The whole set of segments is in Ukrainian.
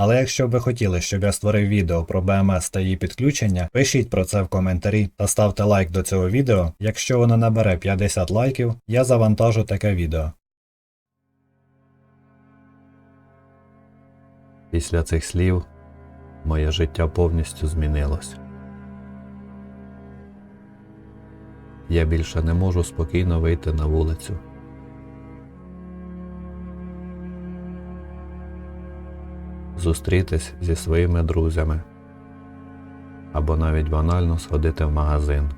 Але якщо ви хотіли, щоб я створив відео про БМС та її підключення, пишіть про це в коментарі та ставте лайк до цього відео. Якщо воно набере 50 лайків, я завантажу таке відео. Після цих слів моє життя повністю змінилось. Я більше не можу спокійно вийти на вулицю. Зустрітись зі своїми друзями або навіть банально сходити в магазин.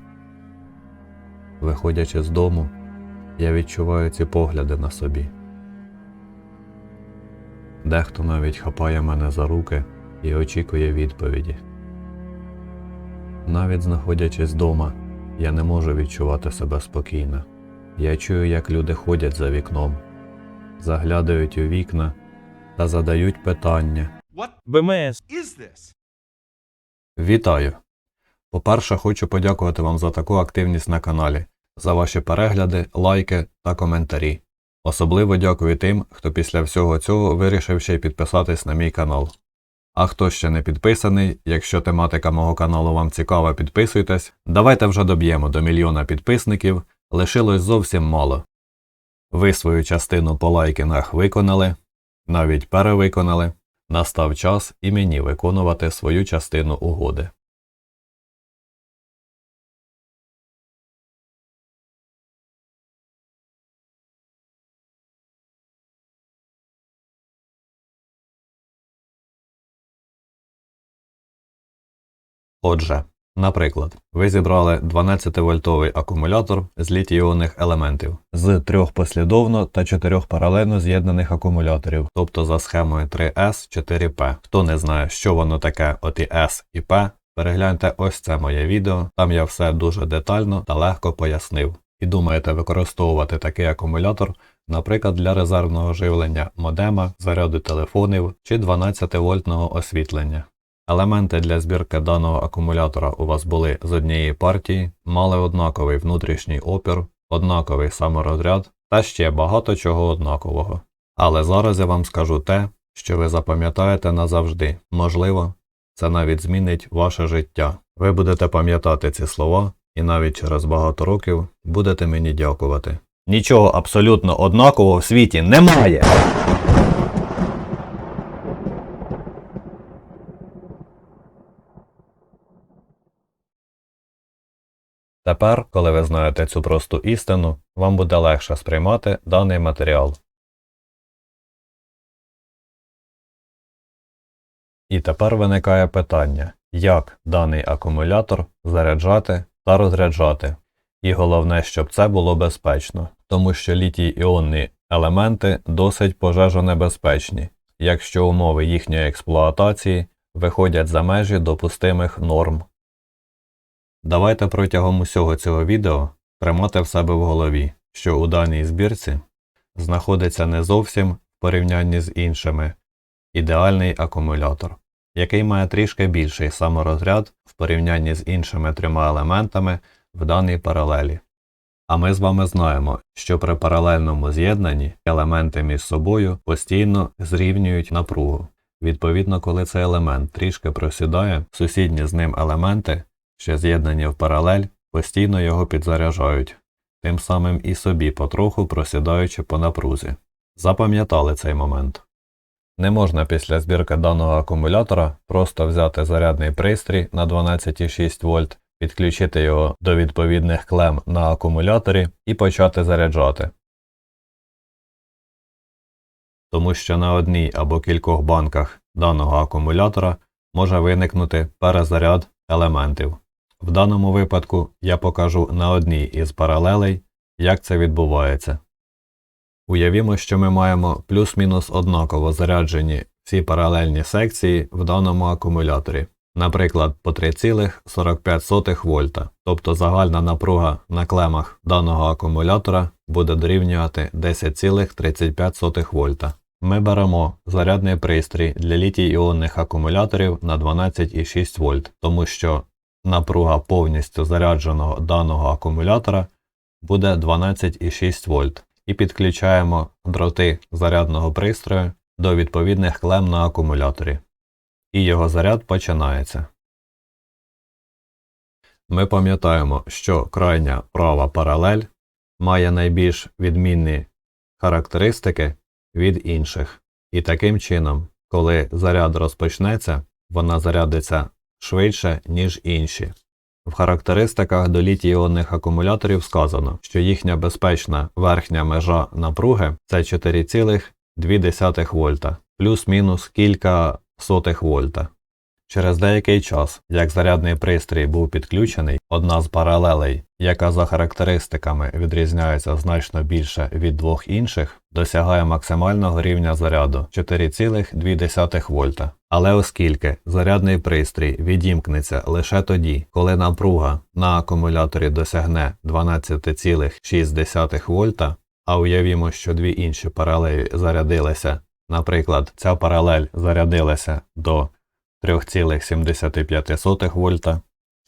Виходячи з дому, я відчуваю ці погляди на собі. Дехто навіть хапає мене за руки і очікує відповіді. Навіть знаходячись вдома, я не можу відчувати себе спокійно. Я чую, як люди ходять за вікном, заглядають у вікна та задають питання. What BMS is this? Вітаю! По-перше, хочу подякувати вам за таку активність на каналі, за ваші перегляди, лайки та коментарі. Особливо дякую тим, хто після всього цього вирішив ще й підписатись на мій канал. А хто ще не підписаний, якщо тематика мого каналу вам цікава, підписуйтесь. Давайте вже доб'ємо до мільйона підписників, лишилось зовсім мало. Ви свою частину по лайкінах виконали, навіть перевиконали. Настав час і мені виконувати свою частину угоди. Отже, наприклад, ви зібрали 12-вольтовий акумулятор з літій-іонних елементів з трьох послідовно та чотирьох паралельно з'єднаних акумуляторів, тобто за схемою 3S 4P. Хто не знає, що воно таке, от і S і P, перегляньте ось це моє відео, там я все дуже детально та легко пояснив. І думаєте використовувати такий акумулятор, наприклад, для резервного живлення модема, заряду телефонів чи 12-вольтного освітлення. Елементи для збірки даного акумулятора у вас були з однієї партії, мали однаковий внутрішній опір, однаковий саморозряд та ще багато чого однакового. Але зараз я вам скажу те, що ви запам'ятаєте назавжди. Можливо, це навіть змінить ваше життя. Ви будете пам'ятати ці слова і навіть через багато років будете мені дякувати. Нічого абсолютно однакового в світі немає. Тепер, коли ви знаєте цю просту істину, вам буде легше сприймати даний матеріал. І тепер виникає питання, як даний акумулятор заряджати та розряджати. І головне, щоб це було безпечно, тому що літій-іонні елементи досить пожежонебезпечні, якщо умови їхньої експлуатації виходять за межі допустимих норм. Давайте протягом усього цього відео тримати в себе в голові, що у даній збірці знаходиться не зовсім в порівнянні з іншими ідеальний акумулятор, який має трішки більший саморозряд в порівнянні з іншими трьома елементами в даній паралелі. А ми з вами знаємо, що при паралельному з'єднанні елементи між собою постійно зрівнюють напругу. Відповідно, коли цей елемент трішки просідає, сусідні з ним елементи що з'єднані в паралель, постійно його підзаряджають, тим самим і собі потроху просідаючи по напрузі. Запам'ятали цей момент. Не можна після збірки даного акумулятора просто взяти зарядний пристрій на 12,6 вольт, підключити його до відповідних клем на акумуляторі і почати заряджати. Тому що на одній або кількох банках даного акумулятора може виникнути перезаряд елементів. В даному випадку я покажу на одній із паралелей, як це відбувається. Уявімо, що ми маємо плюс-мінус однаково заряджені всі паралельні секції в даному акумуляторі, наприклад, по 3,45 вольта, тобто загальна напруга на клемах даного акумулятора буде дорівнювати 10,35 вольта. Ми беремо зарядний пристрій для літій-іонних акумуляторів на 12,6 вольт, тому що напруга повністю зарядженого даного акумулятора буде 12,6 вольт. І підключаємо дроти зарядного пристрою до відповідних клем на акумуляторі. і його заряд починається. Ми пам'ятаємо, що крайня права паралель має найбільш відмінні характеристики від інших. І таким чином, коли заряд розпочнеться, вона зарядиться швидше, ніж інші. В характеристиках до літій-іонних акумуляторів сказано, що їхня безпечна верхня межа напруги це 4,2 вольта, плюс-мінус кілька сотих вольта. Через деякий час, як зарядний пристрій був підключений, одна з паралелей, яка за характеристиками відрізняється значно більше від двох інших, досягає максимального рівня заряду 4,2 вольта. Але оскільки зарядний пристрій відімкнеться лише тоді, коли напруга на акумуляторі досягне 12,6 вольта, а уявімо, що дві інші паралелі зарядилися, наприклад, ця паралель зарядилася до 3,75 вольта,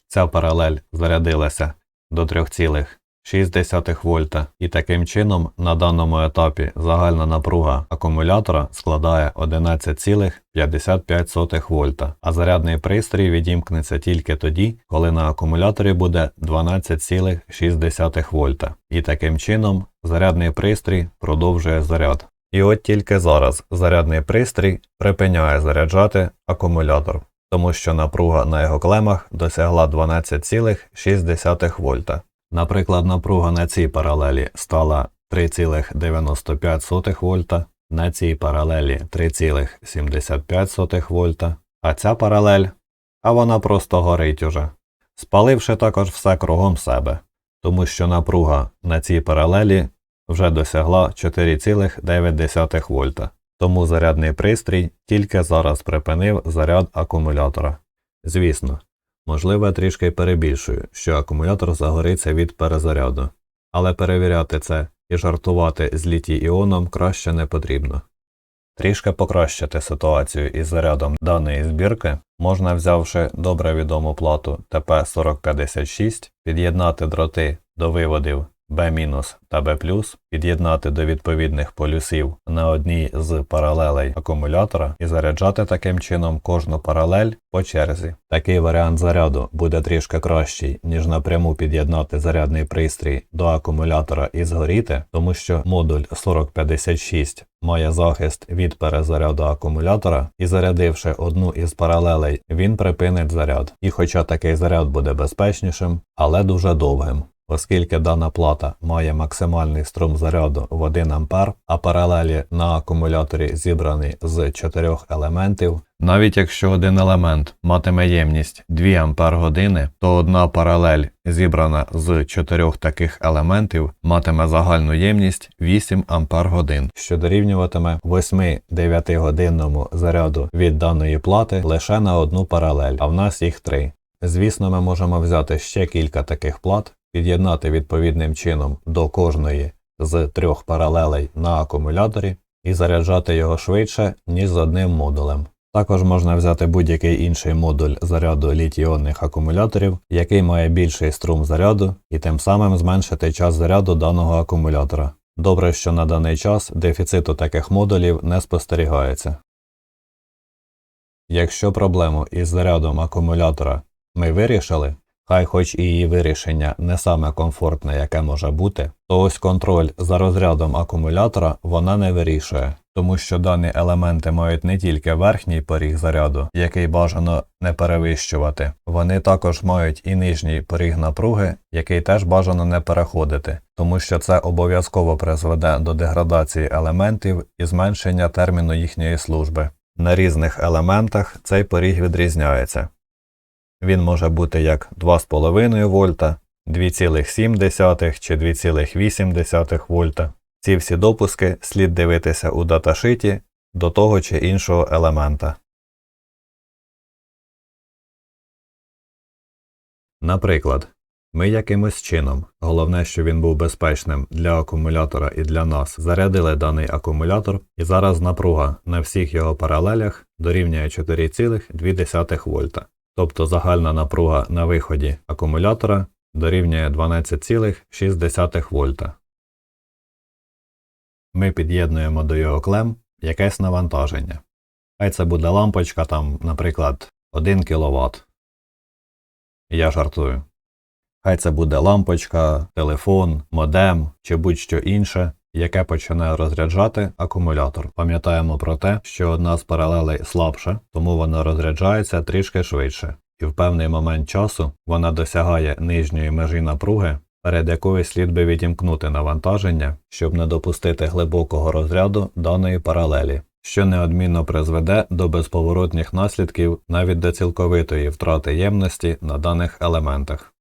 ця паралель зарядилася до 3,6 вольта, і таким чином на даному етапі загальна напруга акумулятора складає 11,55 вольта, а зарядний пристрій відімкнеться тільки тоді, коли на акумуляторі буде 12,6 вольта. І таким чином зарядний пристрій продовжує заряд. І от тільки зараз зарядний пристрій припиняє заряджати акумулятор, тому що напруга на його клемах досягла 12,6 вольта. Наприклад, напруга на цій паралелі стала 3,95 вольта, на цій паралелі 3,75 вольта, а ця паралель, а вона просто горить уже, спаливши також все кругом себе, тому що напруга на цій паралелі вже досягла 4,9 вольта. Тому зарядний пристрій тільки зараз припинив заряд акумулятора. Звісно, можливо, трішки перебільшую, що акумулятор загориться від перезаряду, але перевіряти це і жартувати з літій іоном краще не потрібно. Трішки покращити ситуацію із зарядом даної збірки можна, взявши добре відому плату ТП4056, під'єднати дроти до виводів B- та B+, під'єднати до відповідних полюсів на одній з паралелей акумулятора і заряджати таким чином кожну паралель по черзі. Такий варіант заряду буде трішки кращий, ніж напряму під'єднати зарядний пристрій до акумулятора і згоріти, тому що модуль 4056 має захист від перезаряду акумулятора, і зарядивши одну із паралелей, він припинить заряд. І хоча такий заряд буде безпечнішим, але дуже довгим. Оскільки дана плата має максимальний струм заряду в 1 А, а паралелі на акумуляторі зібрані з 4 елементів, навіть якщо один елемент матиме ємність 2 Ампер години, то одна паралель, зібрана з 4 таких елементів, матиме загальну ємність 8 Ампер годин, що дорівнюватиме 8-9 годинному заряду від даної плати лише на одну паралель, а в нас їх три. Звісно, ми можемо взяти ще кілька таких плат, під'єднати відповідним чином до кожної з трьох паралелей на акумуляторі і заряджати його швидше, ніж з одним модулем. Також можна взяти будь-який інший модуль заряду літій-іонних акумуляторів, який має більший струм заряду, і тим самим зменшити час заряду даного акумулятора. Добре, що на даний час дефіциту таких модулів не спостерігається. Якщо проблему із зарядом акумулятора ми вирішили, хай хоч і її вирішення не саме комфортне, яке може бути, то ось контроль за розрядом акумулятора вона не вирішує, тому що дані елементи мають не тільки верхній поріг заряду, який бажано не перевищувати, вони також мають і нижній поріг напруги, який теж бажано не переходити, тому що це обов'язково призведе до деградації елементів і зменшення терміну їхньої служби. На різних елементах цей поріг відрізняється. Він може бути як 2,5 вольта, 2,7 чи 2,8 вольта. Ці всі допуски слід дивитися у даташиті до того чи іншого елемента. Наприклад, ми якимось чином, головне, що він був безпечним для акумулятора і для нас, зарядили даний акумулятор, і зараз напруга на всіх його паралелях дорівнює 4,2 вольта. Тобто загальна напруга на виході акумулятора дорівнює 12,6 вольта. Ми під'єднуємо до його клем якесь навантаження. Хай це буде лампочка, там, наприклад, 1 кВт. Я жартую. Хай це буде лампочка, телефон, модем чи будь-що інше, яке починає розряджати акумулятор. Пам'ятаємо про те, що одна з паралелей слабша, тому вона розряджається трішки швидше, і в певний момент часу вона досягає нижньої межі напруги, перед якою слід би відімкнути навантаження, щоб не допустити глибокого розряду даної паралелі, що неодмінно призведе до безповоротних наслідків навіть до цілковитої втрати ємності на даних елементах.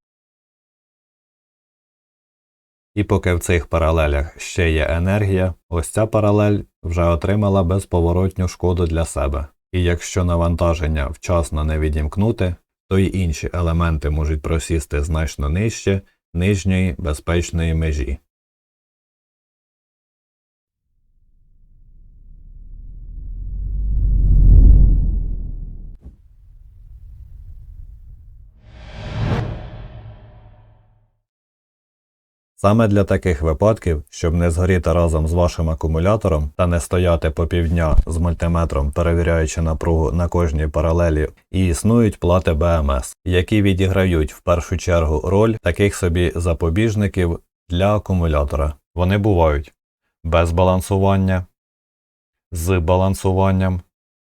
І поки в цих паралелях ще є енергія, ось ця паралель вже отримала безповоротню шкоду для себе. І якщо навантаження вчасно не відімкнути, то й інші елементи можуть просісти значно нижче нижньої безпечної межі. Саме для таких випадків, щоб не згоріти разом з вашим акумулятором та не стояти по півдня з мультиметром, перевіряючи напругу на кожній паралелі, і існують плати БМС, які відіграють в першу чергу роль таких собі запобіжників для акумулятора. Вони бувають без балансування, з балансуванням,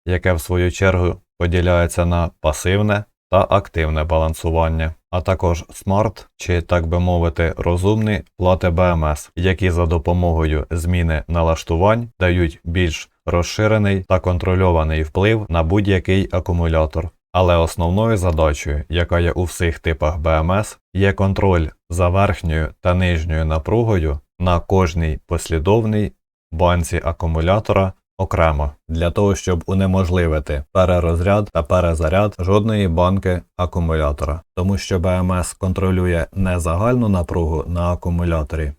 яке в свою чергу поділяється на пасивне та активне балансування, а також смарт чи, так би мовити, розумні плати БМС, які за допомогою зміни налаштувань дають більш розширений та контрольований вплив на будь-який акумулятор. Але основною задачею, яка є у всіх типах БМС, є контроль за верхньою та нижньою напругою на кожній послідовній банці акумулятора окремо для того, щоб унеможливити перерозряд та перезаряд жодної банки акумулятора, тому що БМС контролює не загальну напругу на акумуляторі,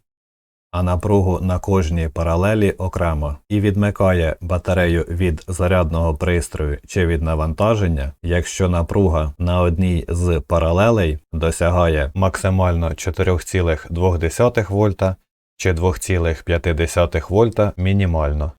а напругу на кожній паралелі окремо і відмикає батарею від зарядного пристрою чи від навантаження, якщо напруга на одній з паралелей досягає максимально 4,2 вольта чи 2,5 вольта мінімально.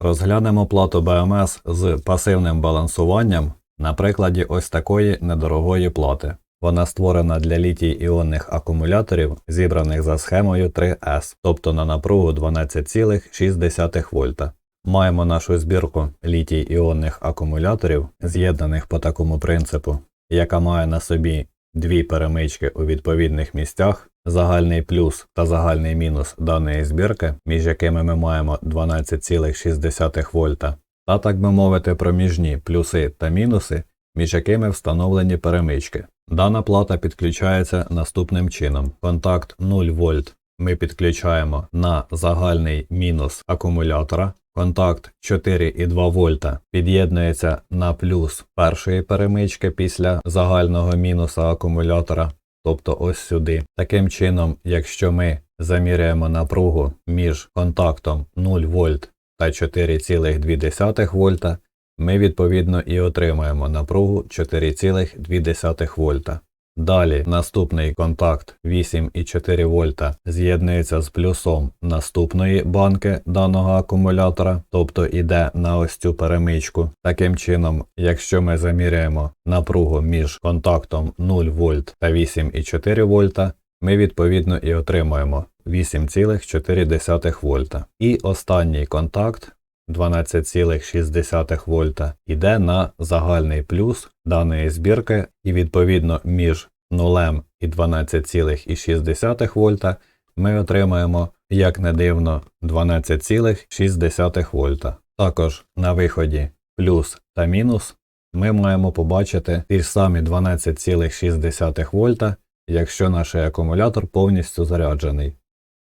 Розглянемо плату БМС з пасивним балансуванням на прикладі ось такої недорогої плати. Вона створена для літій-іонних акумуляторів, зібраних за схемою 3S, тобто на напругу 12,6 вольта. Маємо нашу збірку літій-іонних акумуляторів, з'єднаних по такому принципу, яка має на собі дві перемички у відповідних місцях, загальний плюс та загальний мінус даної збірки, між якими ми маємо 12,6 вольта, та так би мовити проміжні плюси та мінуси, між якими встановлені перемички. Дана плата підключається наступним чином. Контакт 0 вольт ми підключаємо на загальний мінус акумулятора. Контакт 4,2 вольта під'єднується на плюс першої перемички після загального мінуса акумулятора, тобто ось сюди. Таким чином, якщо ми заміряємо напругу між контактом 0 вольт та 4,2 вольта, ми відповідно і отримаємо напругу 4,2 вольта. Далі наступний контакт 8,4 вольта з'єднується з плюсом наступної банки даного акумулятора, тобто йде на ось цю перемичку. Таким чином, якщо ми заміряємо напругу між контактом 0 вольт та 8,4 вольта, ми відповідно і отримаємо 8,4 вольта. І останній контакт 12,6 вольта йде на загальний плюс даної збірки і відповідно між 0 і 12,6 вольта ми отримаємо, як не дивно, 12,6 вольта. Також на виході плюс та мінус ми маємо побачити ті ж самі 12,6 вольта, якщо наш акумулятор повністю заряджений.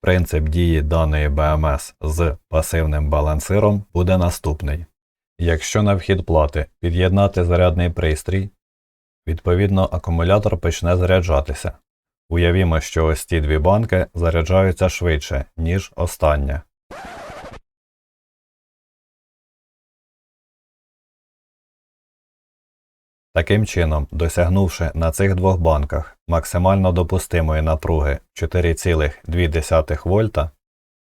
Принцип дії даної БМС з пасивним балансиром буде наступний. Якщо на вхід плати під'єднати зарядний пристрій, відповідно акумулятор почне заряджатися. Уявімо, що ось ці дві банки заряджаються швидше, ніж остання. Таким чином, досягнувши на цих двох банках максимально допустимої напруги 4,2 вольта,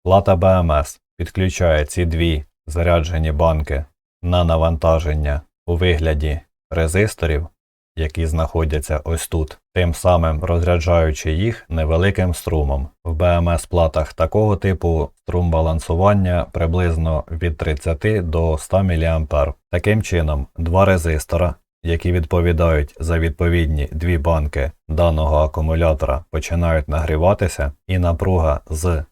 плата БМС підключає ці дві заряджені банки на навантаження у вигляді резисторів, які знаходяться ось тут, тим самим розряджаючи їх невеликим струмом. В БМС-платах такого типу струм балансування приблизно від 30 до 100 мА. Таким чином, два резистора, які відповідають за відповідні дві банки даного акумулятора, починають нагріватися, і напруга з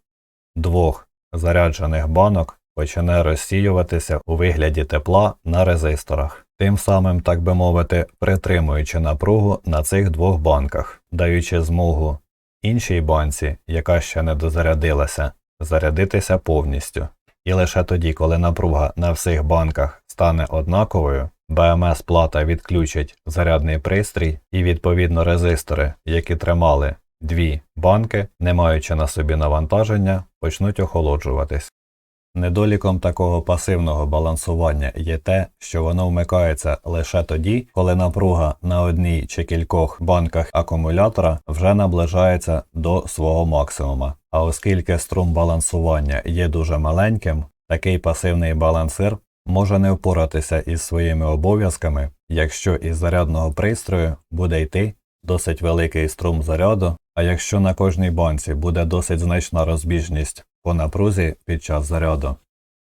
двох заряджених банок почне розсіюватися у вигляді тепла на резисторах, тим самим, так би мовити, притримуючи напругу на цих двох банках, даючи змогу іншій банці, яка ще не дозарядилася, зарядитися повністю. І лише тоді, коли напруга на всіх банках стане однаковою, БМС плата відключить зарядний пристрій і відповідно резистори, які тримали дві банки, не маючи на собі навантаження, почнуть охолоджуватись. Недоліком такого пасивного балансування є те, що воно вмикається лише тоді, коли напруга на одній чи кількох банках акумулятора вже наближається до свого максимума. А оскільки струм балансування є дуже маленьким, такий пасивний балансир може не впоратися із своїми обов'язками, якщо із зарядного пристрою буде йти досить великий струм заряду, а якщо на кожній банці буде досить значна розбіжність по напрузі під час заряду,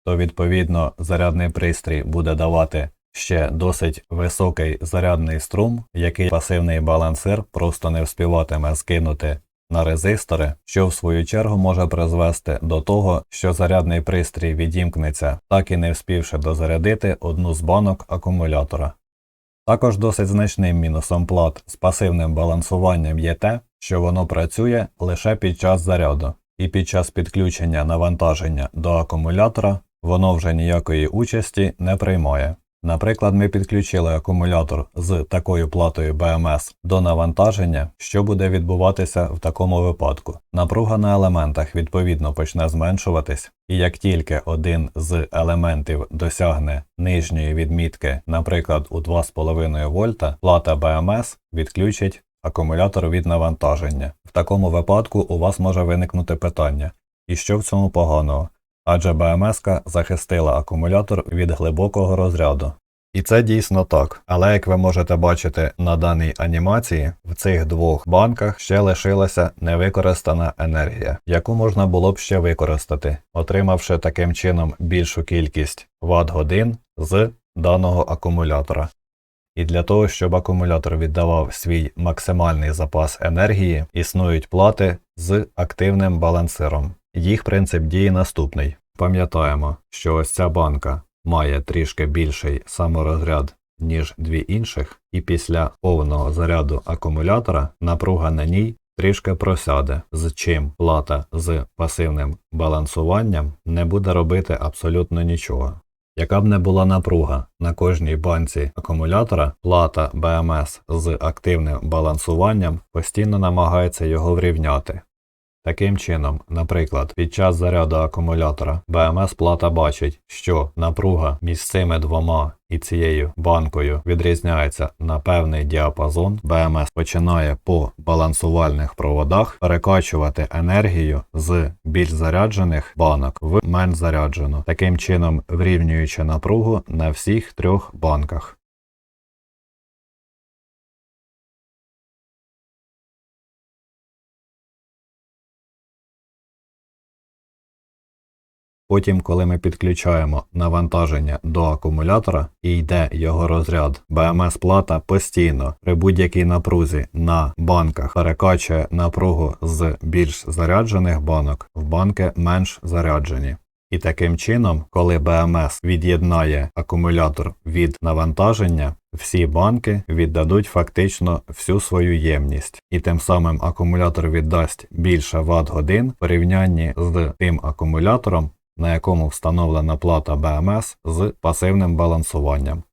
то відповідно зарядний пристрій буде давати ще досить високий зарядний струм, який пасивний балансир просто не вспіватиме скинути на резистори, що в свою чергу може призвести до того, що зарядний пристрій відімкнеться, так і не вспівши дозарядити одну з банок акумулятора. Також досить значним мінусом плат з пасивним балансуванням є те, що воно працює лише під час заряду, і під час підключення навантаження до акумулятора воно вже ніякої участі не приймає. Наприклад, ми підключили акумулятор з такою платою BMS до навантаження, що буде відбуватися в такому випадку. Напруга на елементах відповідно почне зменшуватись, і як тільки один з елементів досягне нижньої відмітки, наприклад, у 2,5 вольта, плата BMS відключить акумулятор від навантаження. В такому випадку у вас може виникнути питання, і що в цьому поганого? Адже БМС захистила акумулятор від глибокого розряду. І це дійсно так. Але як ви можете бачити на даній анімації, в цих двох банках ще лишилася невикористана енергія, яку можна було б ще використати, отримавши таким чином більшу кількість ватт годин з даного акумулятора. І для того, щоб акумулятор віддавав свій максимальний запас енергії, існують плати з активним балансиром. Їх принцип дії наступний. Пам'ятаємо, що ось ця банка має трішки більший саморозряд, ніж дві інших, і після повного заряду акумулятора напруга на ній трішки просяде, з чим плата з пасивним балансуванням не буде робити абсолютно нічого. Яка б не була напруга на кожній банці акумулятора, плата BMS з активним балансуванням постійно намагається його врівняти. Таким чином, наприклад, під час заряду акумулятора BMS плата бачить, що напруга між цими двома і цією банкою відрізняється на певний діапазон. BMS починає по балансувальних проводах перекачувати енергію з більш заряджених банок в менш заряджену, таким чином врівнюючи напругу на всіх трьох банках. Потім, коли ми підключаємо навантаження до акумулятора і йде його розряд, БМС плата постійно при будь-якій напрузі на банках перекачує напругу з більш заряджених банок в банки менш заряджені. І таким чином, коли БМС від'єднає акумулятор від навантаження, всі банки віддадуть фактично всю свою ємність, і тим самим акумулятор віддасть більше ватт годин в порівнянні з тим акумулятором, на якому встановлена плата БМС з пасивним балансуванням.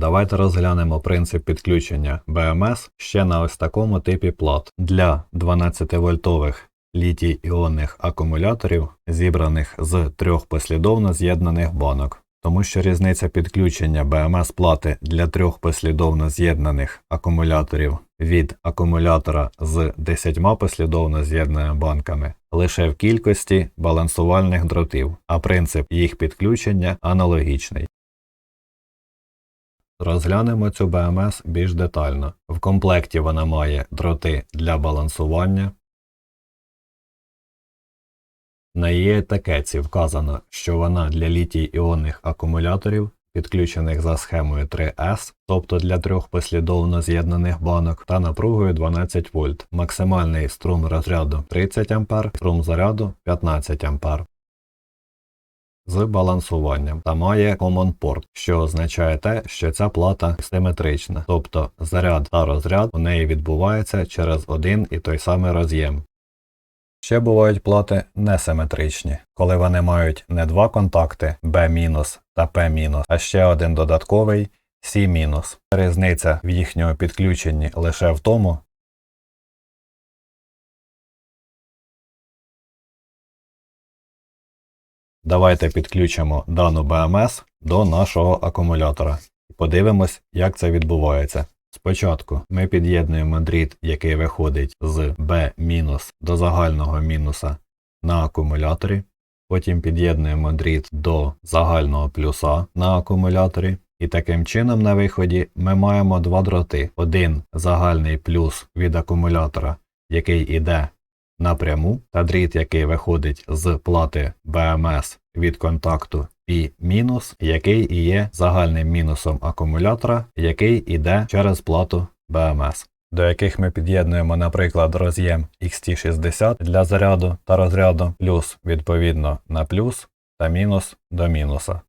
Давайте розглянемо принцип підключення BMS ще на ось такому типі плат. Для 12-вольтових літій-іонних акумуляторів, зібраних з трьох послідовно з'єднаних банок. Тому що різниця підключення BMS плати для трьох послідовно з'єднаних акумуляторів від акумулятора з 10 послідовно з'єднаними банками лише в кількості балансувальних дротів, а принцип їх підключення аналогічний. Розглянемо цю BMS більш детально. В комплекті вона має дроти для балансування. На її етикетці вказано, що вона для літій-іонних акумуляторів, підключених за схемою 3S, тобто для трьох послідовно з'єднаних банок, та напругою 12 вольт. Максимальний струм розряду 30 А, струм заряду 15 А. З балансуванням та має Common Port, що означає те, що ця плата симетрична, тобто заряд та розряд у неї відбувається через один і той самий роз'єм. Ще бувають плати несиметричні, коли вони мають не два контакти B- та P-, а ще один додатковий C-. Різниця в їхньому підключенні лише в тому, Давайте підключимо дану BMS до нашого акумулятора і подивимось, як це відбувається. Спочатку ми під'єднуємо дріт, який виходить з B- до загального мінуса на акумуляторі. Потім під'єднуємо дріт до загального плюса на акумуляторі. І таким чином на виході ми маємо два дроти. Один загальний плюс від акумулятора, який іде напряму, та дріт, який виходить з плати BMS від контакту P-, який і є загальним мінусом акумулятора, який іде через плату BMS. До яких ми під'єднуємо, наприклад, роз'єм XT60 для заряду та розряду, плюс відповідно на плюс та мінус до мінуса.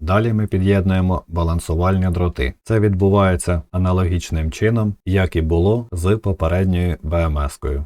Далі ми під'єднуємо балансувальні дроти. Це відбувається аналогічним чином, як і було з попередньою BMS-кою.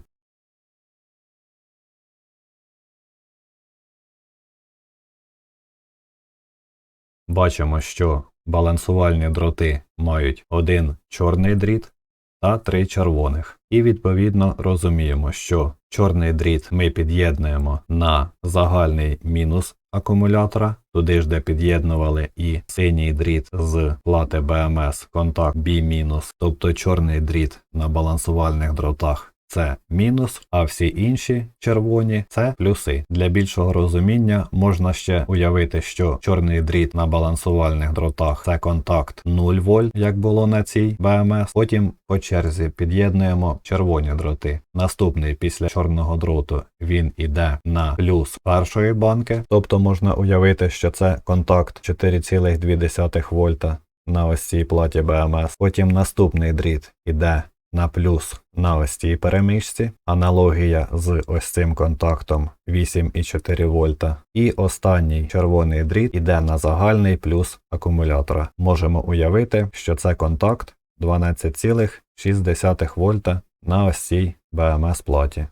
Бачимо, що балансувальні дроти мають один чорний дріт та три червоних. І відповідно розуміємо, що чорний дріт ми під'єднуємо на загальний мінус акумулятора, туди ж де під'єднували і синій дріт з плати BMS контакт B-, тобто чорний дріт на балансувальних дротах це мінус, а всі інші червоні це плюси. Для більшого розуміння можна ще уявити, що чорний дріт на балансувальних дротах це контакт 0 вольт, як було на цій BMS. Потім по черзі під'єднуємо червоні дроти. Наступний після чорного дроту він іде на плюс першої банки, тобто можна уявити, що це контакт 4,2 вольта на ось цій платі BMS. Потім наступний дріт іде на плюс на ось цій перемичці, аналогія з ось цим контактом 8,4 вольта. І останній червоний дріт іде на загальний плюс акумулятора. Можемо уявити, що це контакт 12,6 вольта на ось цій BMS платі.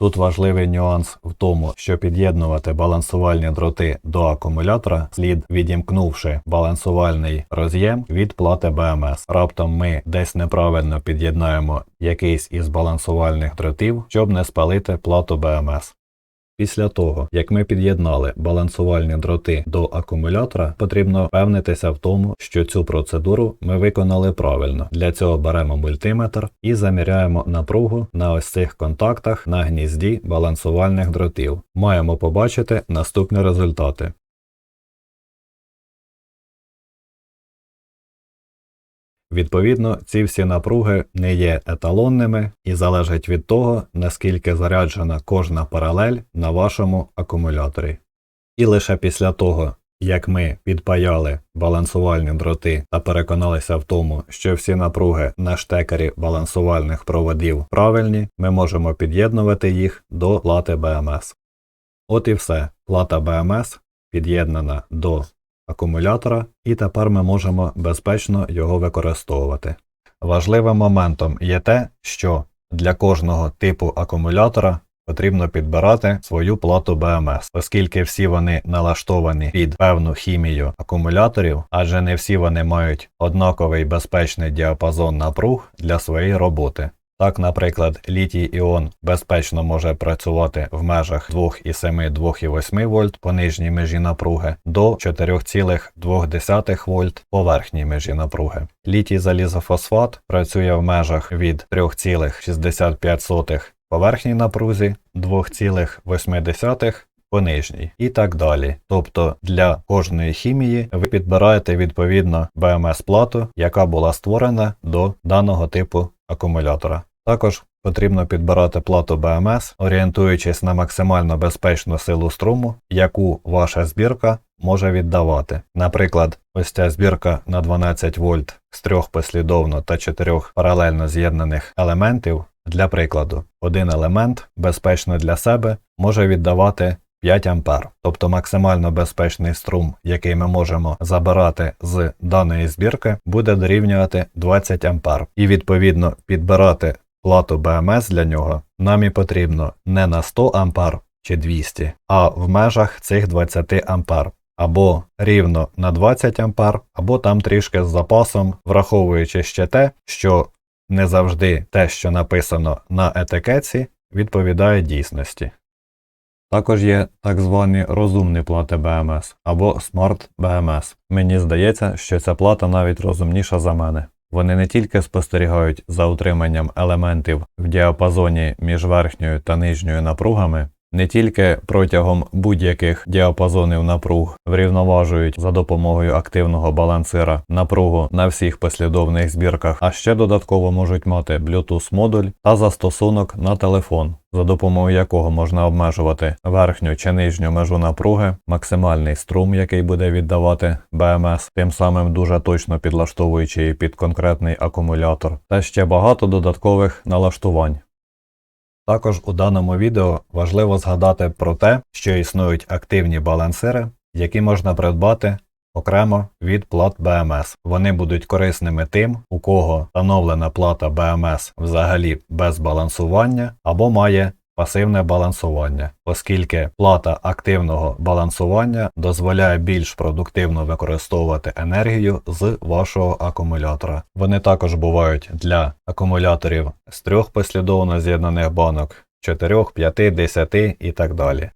Тут важливий нюанс в тому, що під'єднувати балансувальні дроти до акумулятора слід відімкнувши балансувальний роз'єм від плати БМС. Раптом ми десь неправильно під'єднаємо якийсь із балансувальних дротів, щоб не спалити плату BMS. Після того, як ми під'єднали балансувальні дроти до акумулятора, потрібно впевнитися в тому, що цю процедуру ми виконали правильно. Для цього беремо мультиметр і заміряємо напругу на ось цих контактах на гнізді балансувальних дротів. Маємо побачити наступні результати. Відповідно, ці всі напруги не є еталонними і залежать від того, наскільки заряджена кожна паралель на вашому акумуляторі. І лише після того, як ми підпаяли балансувальні дроти та переконалися в тому, що всі напруги на штекері балансувальних проводів правильні, ми можемо під'єднувати їх до плати BMS. От і все. Плата BMS під'єднана до акумулятора, і тепер ми можемо безпечно його використовувати. Важливим моментом є те, що для кожного типу акумулятора потрібно підбирати свою плату БМС, оскільки всі вони налаштовані під певну хімію акумуляторів, адже не всі вони мають однаковий безпечний діапазон напруг для своєї роботи. Так, наприклад, літій іон безпечно може працювати в межах 2,7-2,8 вольт по нижній межі напруги до 4,2 вольт по верхній межі напруги. Літій залізофосфат працює в межах від 3,65 по верхній напрузі, 2,8 по нижній і так далі. Тобто для кожної хімії ви підбираєте відповідно БМС-плату, яка була створена до даного типу акумулятора. Також потрібно підбирати плату БМС, орієнтуючись на максимально безпечну силу струму, яку ваша збірка може віддавати. Наприклад, ось ця збірка на 12 вольт з трьох послідовно та чотирьох паралельно з'єднаних елементів. Для прикладу, один елемент безпечно для себе може віддавати 5 ампер, тобто максимально безпечний струм, який ми можемо забирати з даної збірки, буде дорівнювати 20 ампер. І відповідно підбирати плату БМС для нього нам і потрібно не на 100 ампер чи 200, а в межах цих 20 ампер. Або рівно на 20 ампер, або там трішки з запасом, враховуючи ще те, що не завжди те, що написано на етикетці, відповідає дійсності. Також є так звані розумні плати BMS або Smart BMS. Мені здається, що ця плата навіть розумніша за мене. Вони не тільки спостерігають за утриманням елементів в діапазоні між верхньою та нижньою напругами, не тільки протягом будь-яких діапазонів напруг врівноважують за допомогою активного балансира напругу на всіх послідовних збірках, а ще додатково можуть мати Bluetooth модуль та застосунок на телефон, за допомогою якого можна обмежувати верхню чи нижню межу напруги, максимальний струм, який буде віддавати БМС, тим самим дуже точно підлаштовуючи її під конкретний акумулятор, та ще багато додаткових налаштувань. Також у даному відео важливо згадати про те, що існують активні балансири, які можна придбати окремо від плат БМС. Вони будуть корисними тим, у кого встановлена плата БМС взагалі без балансування або має пасивне балансування, оскільки плата активного балансування дозволяє більш продуктивно використовувати енергію з вашого акумулятора. Вони також бувають для акумуляторів з трьох послідовно з'єднаних банок, 4, 5, 10 і так далі.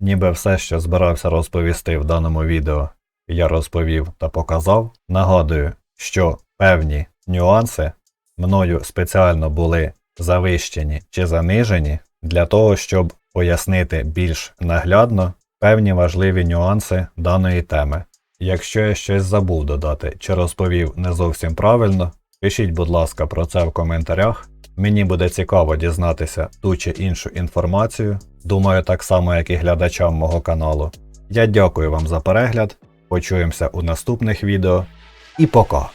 Ніби все, що збирався розповісти в даному відео, я розповів та показав. Нагадую, що певні нюанси мною спеціально були завищені чи занижені для того, щоб пояснити більш наглядно певні важливі нюанси даної теми. Якщо я щось забув додати чи розповів не зовсім правильно, пишіть, будь ласка, про це в коментарях. Мені буде цікаво дізнатися ту чи іншу інформацію. Думаю, так само, як і глядачам мого каналу. Я дякую вам за перегляд. Почуємося у наступних відео. І пока!